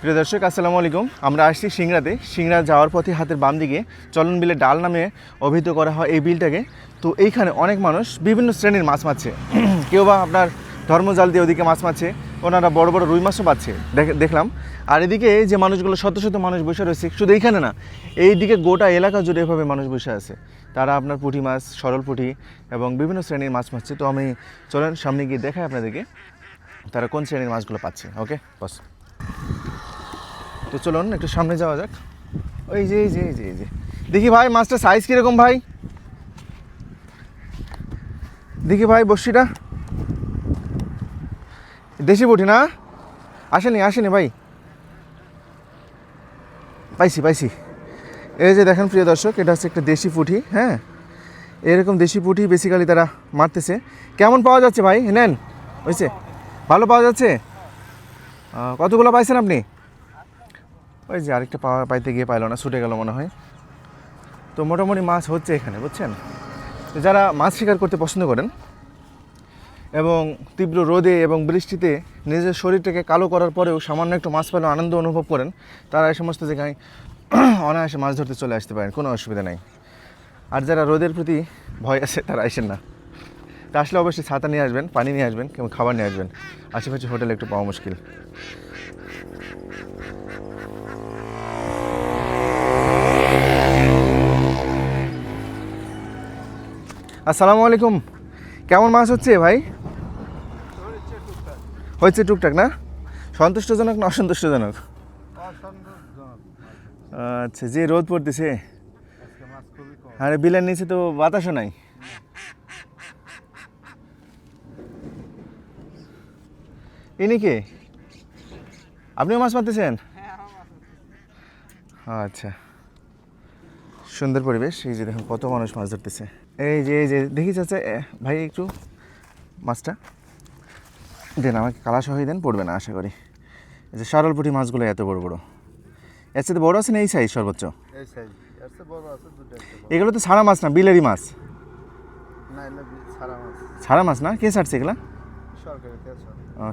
প্রিয় দর্শক, আসসালামু আলাইকুম। আমরা আসছি সিংড়াতে। সিংড়া যাওয়ার পথে হাতের বাম দিকে চলন বিলে ডাল নামে অভিহিত করা হয় এই বিলটাকে। তো এইখানে অনেক মানুষ বিভিন্ন শ্রেণির মাছ মারছে। কেউ বা আপনার ধর্মজাল দিয়ে ওদিকে মাছ মারছে, ওনারা বড় বড় রুই মাছও পাচ্ছে। দেখ- দেখলাম। আর এদিকে যে মানুষগুলো, শত শত মানুষ বসে রয়েছে, শুধু এইখানে না, এইদিকে গোটা এলাকা জুড়ে এভাবে মানুষ বসে আছে। তারা আপনার পুঁটি মাছ, সরল পুঁটি এবং বিভিন্ন শ্রেণির মাছ মারছে। তো আমি চলেন সামনে গিয়ে দেখাই আপনাদেরকে তারা কোন শ্রেণির মাছগুলো পাচ্ছে, ওকে? বস। তো চলুন, একটু সামনে যাওয়া যাক। ওই যে যে যে যে। দেখি ভাই মাছটা সাইজ কীরকম ভাই? দেখি ভাই বসিটা দেশি বটি না? আসেনি আসেনি ভাই। পাইছি পাইছি। এই যে দেখেন, প্রিয় দর্শক, এটা হচ্ছে একটা দেশি পুঁটি হ্যাঁ? এরকম দেশি পুঁটি বেসিক্যালি তারা মারতেছে। কেমন পাওয়া যাচ্ছে ভাই? নেন, হয়েছে। ভালো পাওয়া যাচ্ছে? কতগুলো পাইছেন আপনি? ওই যে আরেকটা পাওয়া পাইতে গিয়ে পাইলো না, ছুটে গেল মনে হয়। তো মোটামুটি মাছ হচ্ছে এখানে, বুঝছেন? যারা মাছ শিকার করতে পছন্দ করেন এবং তীব্র রোদে এবং বৃষ্টিতে নিজের শরীরটাকে কালো করার পরেও সামান্য একটু মাছ পেলেও আনন্দ অনুভব করেন, তারা এই সমস্ত জায়গায় অনায়াসে মাছ ধরতে চলে আসতে পারেন, কোনো অসুবিধা নেই। আর যারা রোদের প্রতি ভয় আছে, তারা আসেন না। তা আসলে অবশ্যই ছাতা নিয়ে আসবেন, পানি নিয়ে আসবেন এবং খাবার নিয়ে আসবেন। আশেপাশে হোটেলে একটু পাওয়া মুশকিল। আসসালামু আলাইকুম। কেমন মাছ হচ্ছে ভাই? হয়েছে টুকটাক না? সন্তুষ্টজনক না অসন্তুষ্টজনক? আচ্ছা যে রোদ পড়তেছে। আরে বিলের নিচে তো বাতাসও নাই। ইনি কে? আপনিও মাছ মারতেছেন? আচ্ছা। সুন্দর পরিবেশ। এই যে দেখুন কত মানুষ মাছ ধরতেছে। এই যে এই যে দেখি এ, ভাই একটু মাছটা দেন আমাকে কালা সহই দেন পড়বে না আশা করি। এই যে সরলপুটি মাছগুলো এত বড় বড়। এর সাথে বড় আছে না এই সাইজ সর্বোচ্চ? এগুলো তো ছাড়া মাছ না বিলেরই মাছ। ছাড়া মাছ। না? কে ছাড়ছে এগুলা?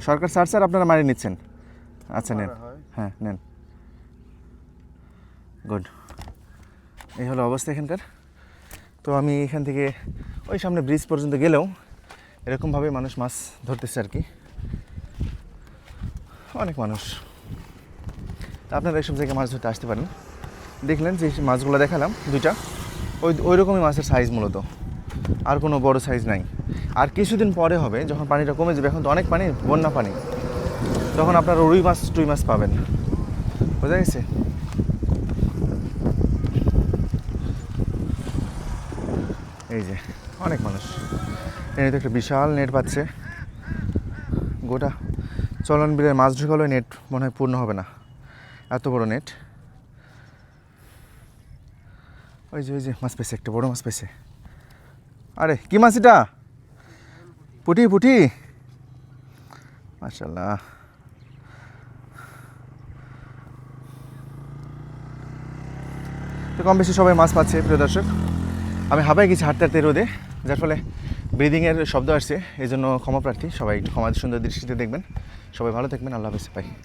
সরকার ছাড়ছে আর আপনারা মারি নিচ্ছেন। আচ্ছা নেন। হ্যাঁ নেন। গুড। এই হলো অবস্থা এখানকার। তো আমি এখান থেকে ওই সামনে ব্রিজ পর্যন্ত গেলেও এরকমভাবে মানুষ মাছ ধরতেছে আর কি। অনেক মানুষ। আপনারা এইসব জায়গায় মাছ ধরতে আসতে পারেন। দেখলেন যে মাছগুলো দেখালাম দুইটা। ওই ওই রকমই মাছের সাইজ মূলত। আর কোনো বড় সাইজ নাই। আর কিছুদিন পরে হবে, যখন পানিটা কমে যাবে, এখন তো অনেক পানি, বন্যা পানি। তখন আপনারা রুই মাছ, টুই মাছ পাবেন। বোঝা গেছে? এই যে, অনেক মানুষ। এনে তো একটা বিশাল নেট পাচ্ছে। গোটা চলন বিলের মাছ ঢুকালো নেট মনে হয় পূর্ণ হবে না। এত বড় নেট। ওই যে ওই যে, মাছ পেয়েছে, একটা বড় মাছ পেয়েছে। আরে, কি মাছ এটা? পুটি পুটি। মাশাল্লাহ তো কম বেশি সবাই মাছ পাচ্ছে, প্রিয় দর্শক। আমি হাবাই গেছি হাঁটতে হাঁটতে রোদে, যার ফলে ব্রিদিংয়ের শব্দ আসছে এই জন্য ক্ষমাপ্রার্থী সবাই একটু ক্ষমা সুন্দর দৃষ্টিতে দেখবেন। সবাই ভালো থাকবেন, আল্লাহ হাফেজ পাই